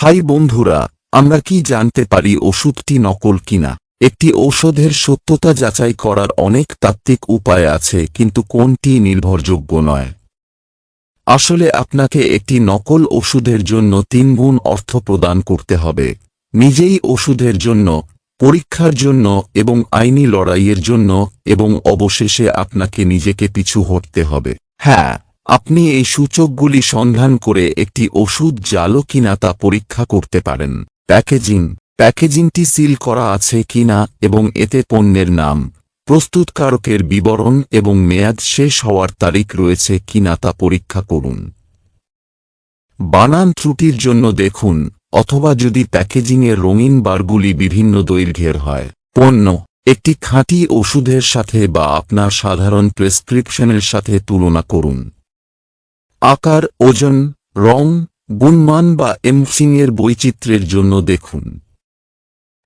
High বন্ধুরা, আমরা কি জানতে পারি ওষুধটি নকল কিনা? একটি ঔষধের সত্যতা যাচাই করার অনেক তাত্ত্বিক উপায় আছে, কিন্তু কোনটি নির্ভরযোগ্য নয়? আসলে আপনাকে একটি নকল ওষুধের জন্য তিনগুণ অর্থ প্রদান করতে হবে। নিজেই ওষুধের জন্য, পরীক্ষার জন্য এবং আইনি লড়াইয়ের জন্য এবং অবশেষে আপনাকে নিজেকে পিছু হটতে হবে। হ্যাঁ আপনি এই সূচকগুলি সন্ধান করে একটি ওষুধ জালো কিনা তা পরীক্ষা করতে পারেন। প্যাকেজিং। প্যাকেজিংটি সিল করা আছে কিনা এবং এতে পণ্যের নাম, প্রস্তুতকারকের বিবরণ এবং মেয়াদ শেষ হওয়ার তারিখ রয়েছে কিনা তা পরীক্ষা করুন। বানান ত্রুটির জন্য দেখুন, অথবা যদি প্যাকেজিংয়ের রঙিন বারগুলি বিভিন্ন দৈর্ঘ্যের হয়। পণ্য। একটি খাঁটি ওষুধের সাথে বা আপনার সাধারণ প্রেসক্রিপশনের সাথে তুলনা করুন। আকার, ওজন, রং, গুণমান বা এমফিংয়ের বৈচিত্র্যের জন্য দেখুন।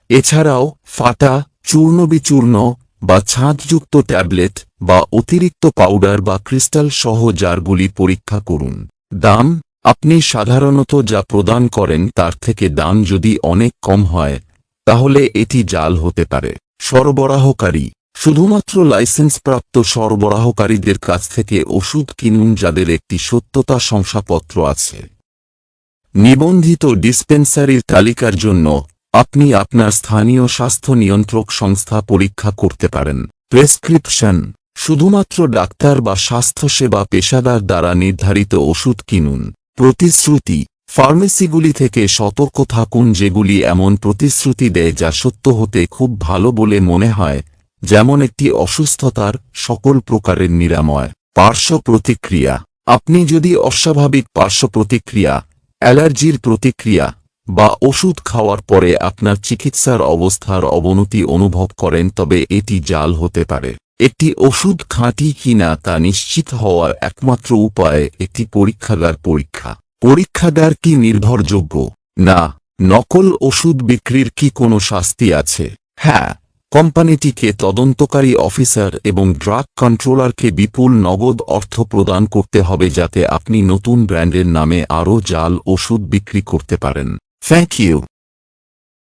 এছাড়াও ফাটা, চূর্ণবিচূর্ণ বা ছাঁদযুক্ত ট্যাবলেট বা অতিরিক্ত পাউডার বা ক্রিস্টাল সহ জারগুলি পরীক্ষা করুন। দাম, আপনি সাধারণত যা প্রদান করেন তার থেকে দাম যদি অনেক কম হয়, তাহলে এটি জাল হতে পারে। সরবরাহকারী শুধুমাত্র লাইসেন্সপ্রাপ্ত সরবরাহকারীদের কাছ থেকে ওষুধ কিনুন যাদের একটি সত্যতা শংসাপত্র আছে। নিবন্ধিত ডিসপেন্সারির তালিকার জন্য আপনি আপনার স্থানীয় স্বাস্থ্য নিয়ন্ত্রক সংস্থা পরীক্ষা করতে পারেন। প্রেসক্রিপশন। শুধুমাত্র ডাক্তার বা স্বাস্থ্যসেবা পেশাদার দ্বারা নির্ধারিত ওষুধ কিনুন। প্রতিশ্রুতি। ফার্মেসিগুলি থেকে সতর্ক থাকুন যেগুলি এমন প্রতিশ্রুতি দেয় যা সত্য হতে খুব ভালো বলে মনে হয়। যেমন একটি অসুস্থতার সকল প্রকারের নিরাময়। পার্শ্ব প্রতিক্রিয়া। আপনি যদি অস্বাভাবিক পার্শ্ব প্রতিক্রিয়া, অ্যালার্জির প্রতিক্রিয়া বা ওষুধ খাওয়ার পরে আপনার চিকিৎসার অবস্থার অবনতি অনুভব করেন, তবে এটি জাল হতে পারে। একটি ওষুধ খাঁটি কিনা তা নিশ্চিত হওয়ার একমাত্র উপায় একটি পরীক্ষাগার পরীক্ষা। পরীক্ষাগার কি নির্ভরযোগ্য? না। নকল ওষুধ বিক্রির কি কোনো শাস্তি আছে? হ্যাঁ। কোম্পানিটিকে তদন্তকারী অফিসার এবং ড্রাগ কন্ট্রোলারকে বিপুল নগদ অর্থ প্রদান করতে হবে যাতে আপনি নতুন ব্র্যান্ডের নামে আরও জাল ওষুধ বিক্রি করতে পারেন। Thank you.